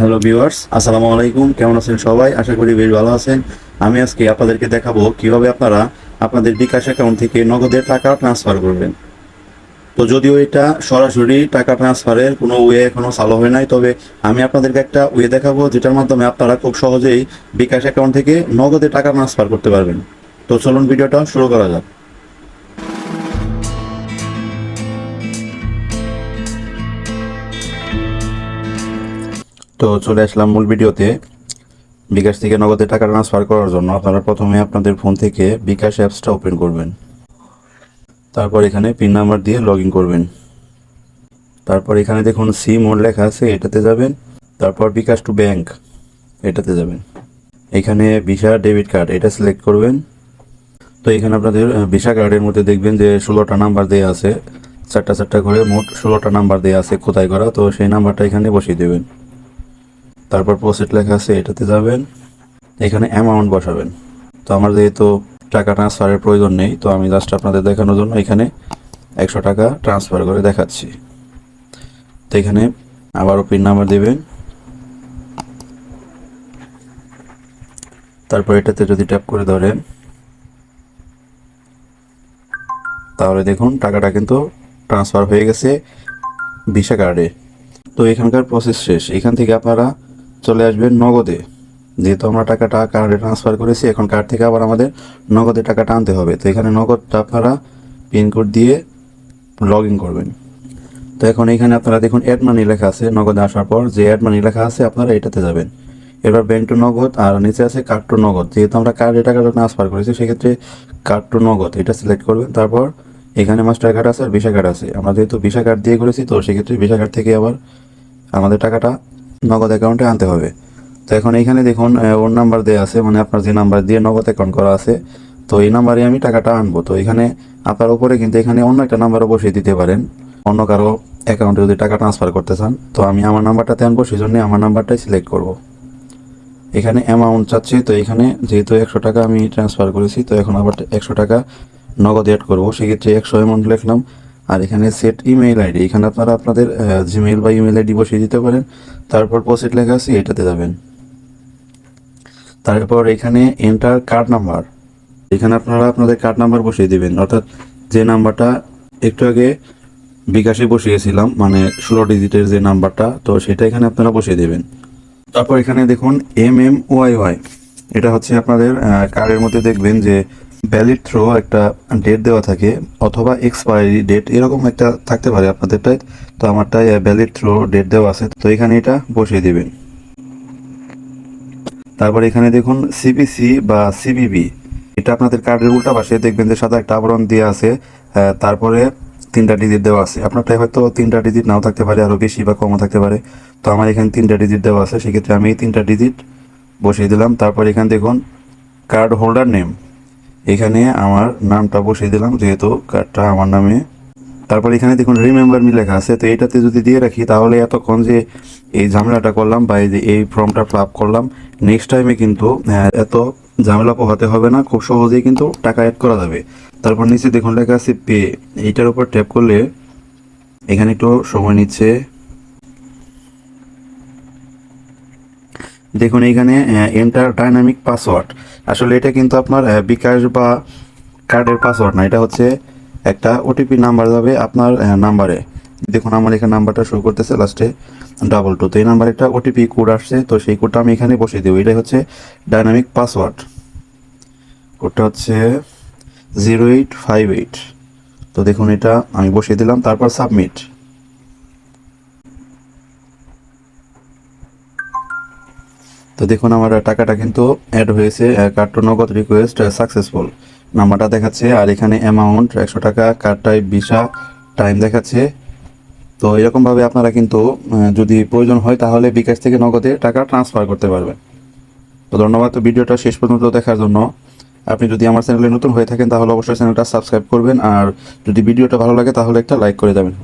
Hello viewers আসসালামু আলাইকুম। কেমন আছেন সবাই? আশা করি বেশ ভালো আছেন। আমি আজকে আপনাদেরকে দেখাবো কীভাবে আপনারা আপনাদের বিকাশ অ্যাকাউন্ট থেকে নগদে টাকা ট্রান্সফার করবেন। তো যদিও এটা সরাসরি টাকা ট্রান্সফারের কোনো ওয়ে এখনও চালু হয় নাই, তবে আমি আপনাদেরকে একটা ওয়ে দেখাবো যেটার মাধ্যমে আপনারা খুব সহজেই বিকাশ অ্যাকাউন্ট থেকে নগদে টাকা ট্রান্সফার করতে পারবেন। তো চলুন ভিডিওটা শুরু করা যাক। তো চলে আসলাম মূল ভিডিওতে। বিকাশ থেকে নগদে টাকা ট্রান্সফার করার জন্য আপনারা প্রথমে আপনাদের ফোন থেকে বিকাশ অ্যাপসটা ওপেন করবেন। তারপর এখানে পিন নাম্বার দিয়ে লগ করবেন। তারপর এখানে দেখুন সি মোড লেখা আছে, এটাতে যাবেন। তারপর বিকাশ টু ব্যাংক এটাতে যাবেন। এখানে ভিসা ডেবিট কার্ড এটা সিলেক্ট করবেন। তো এখানে আপনাদের ভিসা কার্ডের মধ্যে দেখবেন যে ষোলোটা নাম্বার দেওয়া আছে। চারটা চারটা করে মোট ষোলোটা নাম্বার দেওয়া আছে খোদাই করা, তো সেই নাম্বারটা এখানে বসিয়ে দেবেন। তারপর প্রসেট লেখা আছে, এটাতে যাবেন, এখানে অ্যামাউন্ট বসাবেন। তো আমার যেহেতু টাকা ট্রান্সফারের প্রয়োজন নেই, তো আমি জাস্ট আপনাদের দেখানোর জন্য এখানে একশো টাকা ট্রান্সফার করে দেখাচ্ছি। তো এখানে আবারও পিন নাম্বার দেবেন। তারপর এটাতে যদি ট্যাপ করে ধরেন, তাহলে দেখুন টাকাটা কিন্তু ট্রান্সফার হয়ে গেছে ভিসা কার্ডে তো এখানকার প্রসেস শেষ। এখান থেকে আপনারা চলে আসবেন নগদে। যেহেতু আমরা টাকাটা কার্ডে ট্রান্সফার করেছি, এখন কার্ড থেকে আবার আমাদের নগদে টাকাটা আনতে হবে। তো এখানে নগদটা আপনারা পিনকোড দিয়ে লগ ইন করবেন। তো এখন এখানে আপনারা দেখুন অ্যাড মানি লেখা আছে, নগদে আসার পর যে অ্যাড মানি লেখা আছে আপনারা এটাতে যাবেন। এবার ব্যাংক টু নগদ, আর নিচে আছে কার্ড টু নগদ। যেহেতু আমরা কার্ডে টাকাটা ট্রান্সফার করেছি, সেক্ষেত্রে কার্ড টু নগদ, এটা সিলেক্ট করবেন। তারপর এখানে মাস্টার কার্ড আছে আর ভিসা কার্ড আছে। আমরা যেহেতু ভিসা কার্ড দিয়ে করেছি, তো সেক্ষেত্রে ভিসা কার্ড থেকে আবার আমাদের টাকাটা নগদ অ্যাকাউন্টে আনতে হবে। তো এখন এইখানে দেখুন ওর নাম্বার দেওয়া আছে মানে আপনার যে নাম্বার দিয়ে নগদ অ্যাকাউন্ট করা আছে, তো এই নাম্বারে আমি টাকাটা আনব। তো এখানে আপনার উপরে কিন্তু এখানে অন্য একটা নাম্বারও বসিয়ে দিতে পারেন। অন্য কারও অ্যাকাউন্টে যদি টাকা ট্রান্সফার করতে চান, তো আমি আমার নাম্বারটাতে আনব সেই জন্য আমার নাম্বারটাই সিলেক্ট করব। এখানে অ্যামাউন্ট চাচ্ছি, তো এখানে যেহেতু একশো টাকা আমি ট্রান্সফার করেছি, তো এখন আবার একশো টাকা নগদ অ্যাড করব। সেক্ষেত্রে একশো অ্যামাউন্ট লিখলাম আর এখানে সেট ইমেইল আইডি এখানে আপনারা আপনাদের জিমেইল বা ইমেল আইডি বসিয়ে দিতে পারেন। তারপর পোস্ট লেখা আছে, এটাতে যাবেন। তারপর এখানে এন্টার কার্ড নাম্বার এখানে আপনারা আপনাদের কার্ড নাম্বার বসিয়ে দিবেন। অর্থাৎ যে নাম্বারটা একটু আগে বিকাশে বসিয়েছিলাম মানে ষোলো ডিজিটের যে নাম্বারটা তো সেটা এখানে আপনারা বসিয়ে দেবেন। তারপর এখানে দেখুন এম এম ওয়াই ওয়াই এটা হচ্ছে আপনাদের কার্ডের মধ্যে দেখবেন যে ভ্যালিড থ্রো একটা ডেট দেওয়া থাকে অথবা এক্সপায়ারি ডেট এরকম একটা থাকতে পারে আপনাদেরটাই তো আমারটাই ভ্যালিড থ্রো ডেট দেওয়া আছে। তো এখানে এটা বসিয়ে দিবেন। তারপর এখানে দেখুন সিবিসি বা সিবিবি এটা আপনাদের কার্ডের উল্টা পাশে দেখবেন যে সাদা একটা আবরণ দিয়ে আছে তারপরে তিনটা ডিজিট দেওয়া আছে। আপনারটাই হয়তো তিনটা ডিজিট নাও থাকতে পারে আরও বেশি বা কমও থাকতে পারে। তো আমার এখানে তিনটা ডিজিট দেওয়া আছে, সেক্ষেত্রে আমি এই তিনটা ডিজিট বসিয়ে দিলাম। তারপর এখানে দেখুন কার্ড হোল্ডার নেম এখানে আমার নামটা বসিয়ে দিলাম যেহেতু কার্ডটা আমার নামে। তারপর এখানে দেখুন রিমেম্বার মি লেখা আছে তো এটাতে যদি দিয়ে রাখি তাহলে এতক্ষণ যে এই ঝামেলাটা করলাম বা এই যে এই ফর্মটা ফিল করলাম নেক্সট টাইমে কিন্তু আহ, এত ঝামেলা পোহাতে হবে না খুব সহজেই কিন্তু টাকা অ্যাড করা যাবে। তারপর নিচে দেখুন লেখা আছে পে এইটার উপর ট্যাপ করলে এখানে একটু সময় নিচ্ছে। দেখুন এখানে এন্টার ডাইনামিক পাসওয়ার্ড আসলে এটা কিন্তু আপনার বিকাশ বা কার্ডের পাসওয়ার্ড না, এটা হচ্ছে একটা ওটিপি নাম্বার যাবে আপনার নাম্বারে দেখুন, আমার এখানে নাম্বারটা শো করতেছে লাস্টে ডাবল টু তো এই নাম্বারে একটা ওটিপি কোড আসছে, তো সেই কোডটা আমি এখানে বসিয়ে দেবো। এটাই হচ্ছে ডাইনামিক পাসওয়ার্ড কোডটা হচ্ছে জিরো এইট ফাইভ এইট তো দেখুন, এটা আমি বসিয়ে দিলাম, তারপর সাবমিট তো দেখুন, আমার টাকাটা কিন্তু অ্যাড হয়েছে কার্ড নগদ রিকোয়েস্ট সাকসেসফুল নাম্বারটা দেখাচ্ছে, আর এখানে অ্যামাউন্ট একশো টাকা কার্ডটাই ভিসা টাইম দেখাচ্ছে। তো এরকমভাবে আপনারা কিন্তু যদি প্রয়োজন হয়, তাহলে বিকাশ থেকে নগদে টাকা ট্রান্সফার করতে পারবেন। তো ধন্যবাদ ভিডিওটা শেষ পর্যন্ত দেখার জন্য। আপনি যদি আমার চ্যানেলে নতুন হয়ে থাকেন, তাহলে অবশ্যই চ্যানেলটা সাবস্ক্রাইব করবেন, আর যদি ভিডিওটা ভালো লাগে, তাহলে একটা লাইক করে দেবেন।